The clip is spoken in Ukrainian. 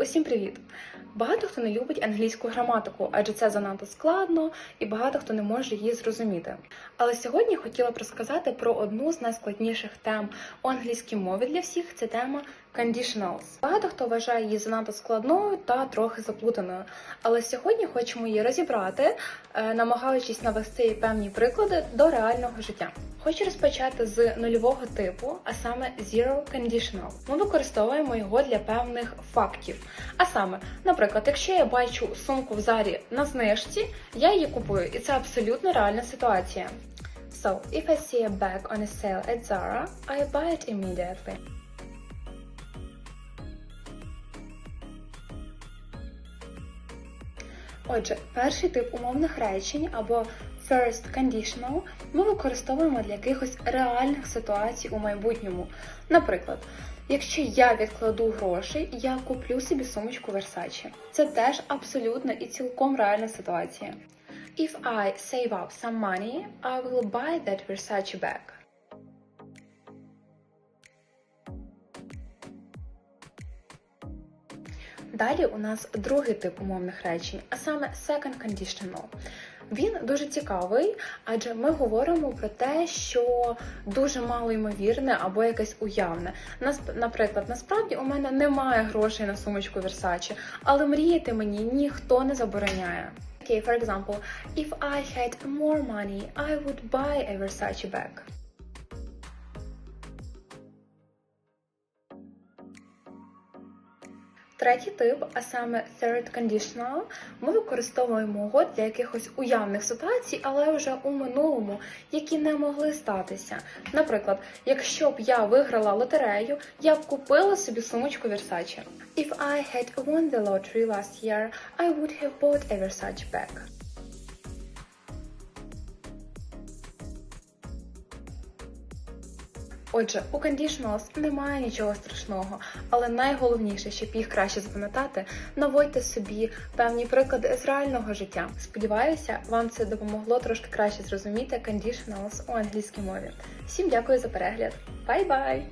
Усім привіт! Багато хто не любить англійську граматику, адже це занадто складно і багато хто не може її зрозуміти. Але сьогодні хотіла б розказати про одну з найскладніших тем у англійській мові для всіх це тема conditionals. Багато хто вважає її занадто складною та трохи заплутаною. Але сьогодні хочемо її розібрати, е, намагаючись навести певні приклади до реального життя. Хочу розпочати з нульового типу, а саме zero conditional. Ми використовуємо його для певних фактів. А саме, наприклад, якщо я бачу сумку в зарі на знижці, я її купую, і це абсолютно реальна ситуація. So, if I see a bag on a sale at Zara, I buy it immediately. Отже, перший тип умовних речень або first conditional ми використовуємо для якихось реальних ситуацій у майбутньому. Наприклад, якщо я відкладу гроші, я куплю собі сумочку Versace. Це теж абсолютно і цілком реальна ситуація. If I save up some money, I will buy that Versace bag. Далі у нас другий тип умовних речень, а саме second conditional. Він дуже цікавий, адже ми говоримо про те, що дуже мало ймовірне або якесь уявне. Нас- Наприклад, насправді у мене немає грошей на сумочку Versace, але мріяти мені ніхто не забороняє. Okay, for example, if I had more money, I would buy a Versace bag. Третій тип, а саме third conditional, ми використовуємо його для якихось уявних ситуацій, але вже у минулому, які не могли статися. Наприклад, якщо б я виграла лотерею, я б купила собі сумочку Versace. If I had won the lottery last year, I would have bought a Versace bag. Отже, у conditionals немає нічого страшного, але найголовніше, щоб їх краще запам'ятати, наводьте собі певні приклади з реального життя. Сподіваюся, вам це допомогло трошки краще зрозуміти conditionals у англійській мові. Всім дякую за перегляд. Бай-бай!